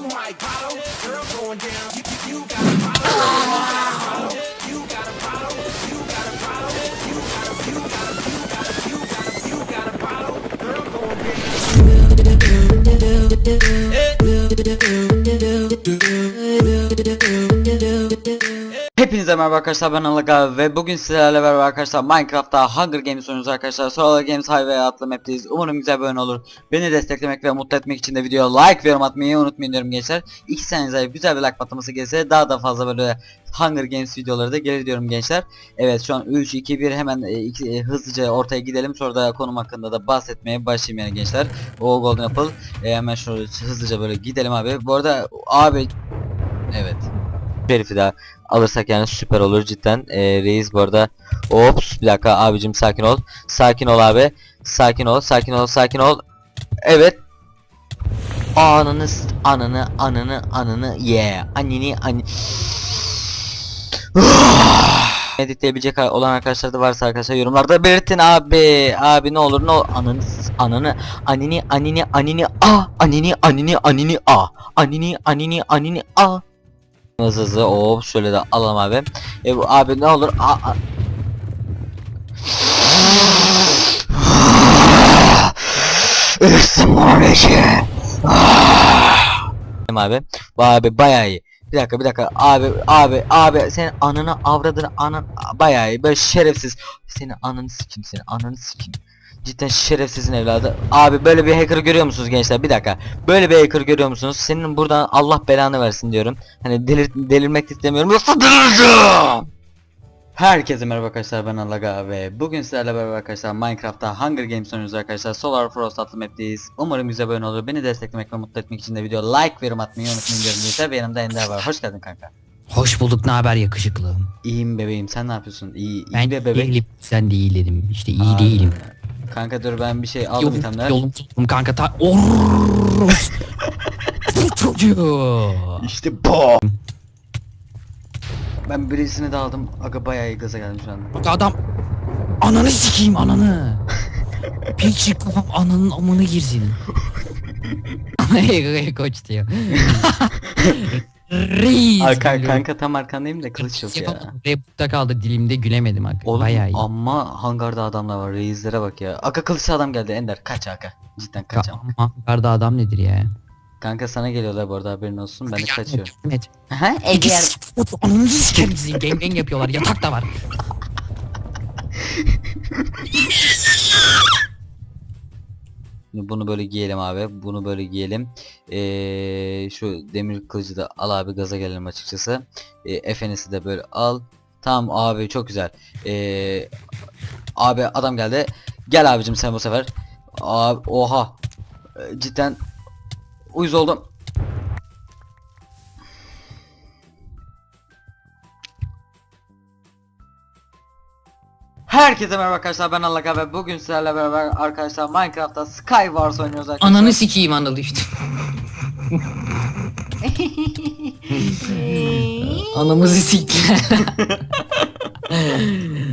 my bottle, merhaba arkadaşlar ben Alaga ve bugün sizlerle beraber arkadaşlar Minecraft'ta Hunger Games oynuyoruz arkadaşlar. Solar Games Highway adlı map'teyiz. Umarım güzel bir oyun olur. Beni desteklemek ve mutlu etmek için de videoya like ve yorum atmayı unutmayın diyorum gençler. İki saniyenize güzel bir like patlaması gelse daha da fazla böyle Hunger Games videoları da gelir diyorum gençler. Evet şu an 3 2 1 hemen e, iki, e, hızlıca ortaya gidelim. Sonra da konum hakkında da bahsetmeye başlayayım yani gençler. O Golden Apple. E, hemen şöyle hızlıca böyle gidelim abi. Bu arada abi Evet. Şerif'i daha alırsak yani süper olur cidden. Ee, reis bu arada. Ops bir dakika abicim sakin ol. Sakin ol abi. Sakin ol, sakin ol, sakin ol. Evet. Ananı, ananı, ananı, ananı, yeah. Annini, anni. Editleyebilecek olan arkadaşlar da varsa arkadaşlar yorumlarda belirtin abi. Abi ne olur ne olur. Ananı, ananı, anini, anini, anini, a. Anini, anini, anini, a. Anini, anini, anini, a. Hızlı hızlı hop şöyle de alalım abi. E, bu- abi ne olur? A, a- abi. Bu abi bayağı iyi. Bir dakika bir dakika. Abi abi abi senin ananı avradını anan bayağı iyi. Böyle şerefsiz. Senin ananı sikim senin ananı sikim cidden şerefsizin evladı. Abi böyle bir hacker görüyor musunuz gençler? Bir dakika. Böyle bir hacker görüyor musunuz? Senin buradan Allah belanı versin diyorum. Hani delir, delirmek istemiyorum. Yoksa delireceğim! Herkese merhaba arkadaşlar ben Alaga ve bugün sizlerle beraber arkadaşlar Minecraft'ta Hunger Games oynuyoruz arkadaşlar. Solar Frost adlı map'teyiz Umarım güzel bir oyun olur beni desteklemek ve mutlu etmek için de video like ve yorum atmayı unutmayın gençler ve yanımda Ender var. Hoş geldin kanka. Hoş bulduk ne haber yakışıklı. İyiyim bebeğim sen ne yapıyorsun? İyi, iyi Ben be bebek. değilim sen değil dedim. İşte iyi Aa, değilim. Kanka dur ben bir şey aldım Yolum, itemler yolum tuttum kanka ta... Orrrr! Bu çocuğu. İşte bu Ben birisini de aldım aga bayağı gaza geldim şu anda Bak adam ananı sikeyim ananı. Piçi kafam ananın amını girsin. Hey koç diyor. Reis. Arka, gülüyor. kanka tam arkandayım da kılıç yok ya Yapamadım. Reputta kaldı dilimde gülemedim hakikaten. Oğlum Bayağı iyi. amma hangarda adamlar var reislere bak ya Aka kılıçlı adam geldi Ender kaç Aka Cidden kaç ama. Ama Karda adam nedir ya? Kanka sana geliyorlar bu arada haberin olsun ben de kaçıyorum Evet. Aha İki Ege s- ananı sikerim sizi. Gang gang yapıyorlar. Yatak da var. Bunu böyle giyelim abi. Bunu böyle giyelim. Ee, Şu demir kılıcı da al abi gaza gelelim açıkçası. Ee, Efenisi de böyle al. Tamam abi çok güzel. Ee, Abi adam geldi. Gel abicim sen bu sefer. Abi oha. Ee, Cidden Uyuz oldum Herkese merhaba arkadaşlar ben Allaka ve bugün sizlerle beraber arkadaşlar Minecraft'ta Skywars oynuyoruz arkadaşlar. Ananı sikeyim anıl işte. Anamızı siktiler.